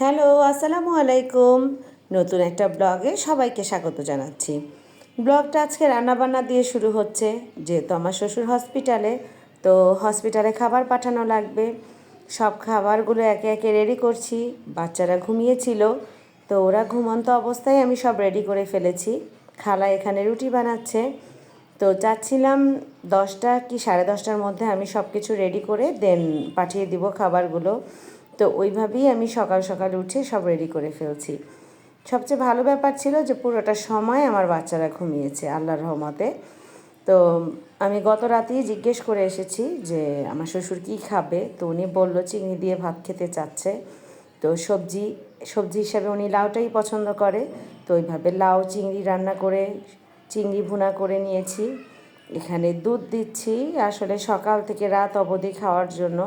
Hello, আসসালামু আলাইকুম। নতুন একটা ব্লগে সবাইকে স্বাগত জানাচ্ছি। ব্লগটা আজকে রান্নাবান্না দিয়ে শুরু হচ্ছে, যেহেতু আমার শ্বশুর হসপিটালে, তো হসপিটালে খাবার পাঠানো লাগবে। সব খাবারগুলো একে একে রেডি করছি, বাচ্চারা ঘুমিয়েছিল, তো ওরা ঘুমন্ত অবস্থায় আমি সব রেডি করে ফেলেছি। খালা এখানে রুটি বানাচ্ছে, তো চাচ্ছিলাম দশটা কি সাড়ে দশটার মধ্যে আমি সব কিছু রেডি করে দেন পাঠিয়ে দিব খাবারগুলো। তো ওইভাবেই আমি সকাল সকাল উঠে সব রেডি করে ফেলছি। সবচেয়ে ভালো ব্যাপার ছিল যে পুরোটা সময় আমার বাচ্চারা ঘুমিয়েছে, আল্লাহর রহমতে। তো আমি গত রাতেই জিজ্ঞেস করে এসেছি যে, আমার শ্বশুর কী খাবে? তো উনি বলল, চিংড়ি দিয়ে ভাত খেতে চাচ্ছে। তো সবজি সবজি হিসাবে উনি লাউটাই পছন্দ করে। তো ওইভাবে লাউ, চিংড়ি রান্না করে, চিংড়ি ভুনা করে নিয়েছি। এখানে দুধ দিচ্ছি। আসলে সকাল থেকে রাত অবধি খাওয়ার জন্য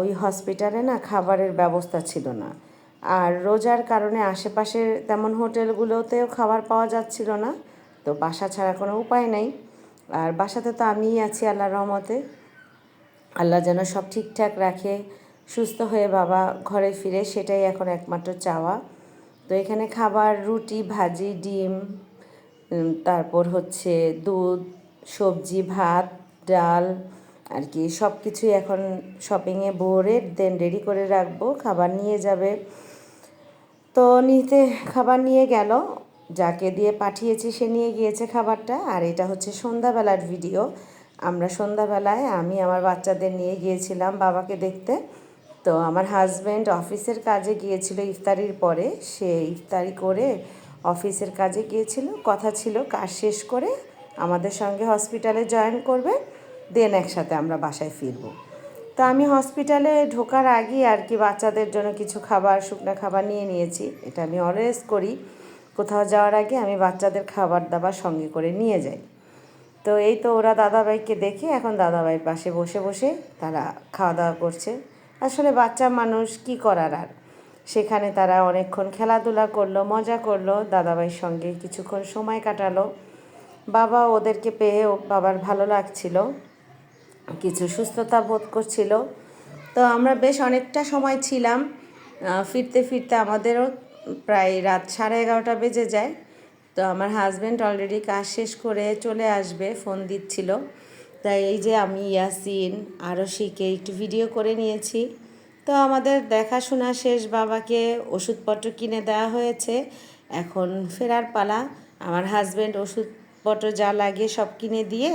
ওই হসপিটালে না খাবারের ব্যবস্থা ছিল না। আর রোজার কারণে আশেপাশের তেমন হোটেলগুলোতেও খাবার পাওয়া যাচ্ছিল না। তো বাসা ছাড়া কোনো উপায় নেই। আর বাসাতে তো আমিই আছি আল্লাহ রহমতে। আল্লাহ যেন সব ঠিকঠাক রাখে, সুস্থ হয়ে বাবা ঘরে ফিরে সেটাই এখন একমাত্র চাওয়া। তো এখানে খাবার, রুটি, ভাজি, ডিম তারপর হচ্ছে দুধ, সবজি, ভাত, ডাল আর কি সব কিছুই এখন শপিংয়ে ভরে দেন রেডি করে রাখব, খাবার নিয়ে যাবে। তো নিতে, খাবার নিয়ে গেল, যাকে দিয়ে পাঠিয়েছি সে নিয়ে গিয়েছে খাবারটা, আর এটা হচ্ছে সন্ধ্যাবেলার ভিডিও আমরা সন্ধ্যাবেলায়, আমি আমার বাচ্চাদের নিয়ে গিয়েছিলাম বাবাকে দেখতে। তো আমার হাজব্যান্ড অফিসের কাজে গিয়েছিল ইফতারির পরে, সে ইফতারি করে অফিসের কাজে গিয়েছিল। কথা ছিল, কাজ শেষ করে আমাদের সঙ্গে হসপিটালে জয়েন করবে। দেন একসাথে আমরা বাসায় ফিরব। তো আমি হসপিটালে ঢোকার আগেই আর কি বাচ্চাদের জন্য কিছু খাবার, শুকনো খাবার নিয়ে নিয়েছি। এটা আমি অলওয়েজ করি। কোথাও যাওয়ার আগে আমি বাচ্চাদের খাবার দাবার সঙ্গে করে নিয়ে যাই। তো এই তো ওরা দাদাভাইকে দেখে এখন দাদাভাইয়ের পাশে বসে বসে তারা খাওয়া দাওয়া করছে। আসলে বাচ্চা মানুষ কি করার আর? সেখানে তারা অনেকক্ষণ খেলাধুলা করল, মজা করল, দাদাভাইয়ের সঙ্গে কিছুক্ষণ সময় কাটালো। বাবা ওদেরকে পেয়ে বাবার ভালো লাগছিল। কিছু সুস্থতা বোধ করছিল। তো আমরা বেশ অনেকটা সময় ছিলাম। ফিরতে ফিরতে আমাদেরও প্রায় রাত সাড়ে এগারোটা বেজে যায়। তো আমার হাজব্যান্ড অলরেডি কাজ শেষ করে চলে আসবে ফোন দিচ্ছিল। তাই এই যে আমি ইয়াসিন আরও শিখে একটু ভিডিও করে নিয়েছি। তো আমাদের দেখাশোনা শেষ, বাবাকে ওষুধপত্র কিনে দেওয়া হয়েছে। এখন ফেরার পালা। আমার হাজব্যান্ড ওষুধপত্র যা লাগে সব কিনে দিয়ে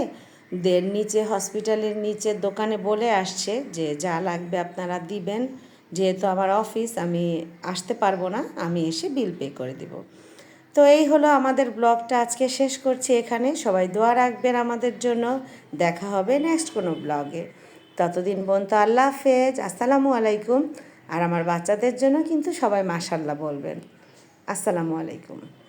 দের নিচে, হসপিটালের নিচের দোকানে বলে আসছে যে, যা লাগবে আপনারা দিবেন। যেহেতু আমার অফিস, আমি আসতে পারব না, আমি এসে বিল পে করে দিব। তো এই হলো আমাদের ব্লগটা আজকে শেষ করছি এখানে। সবাই দোয়া রাখবেন আমাদের জন্য। দেখা হবে নেক্সট কোনো ব্লগে। ততদিন পর্যন্ত আল্লাহ হাফেজ। আসসালামু আলাইকুম। আর আমার বাচ্চাদের জন্য কিন্তু সবাই মাশাল্লাহ বলবেন। আসসালামু আলাইকুম।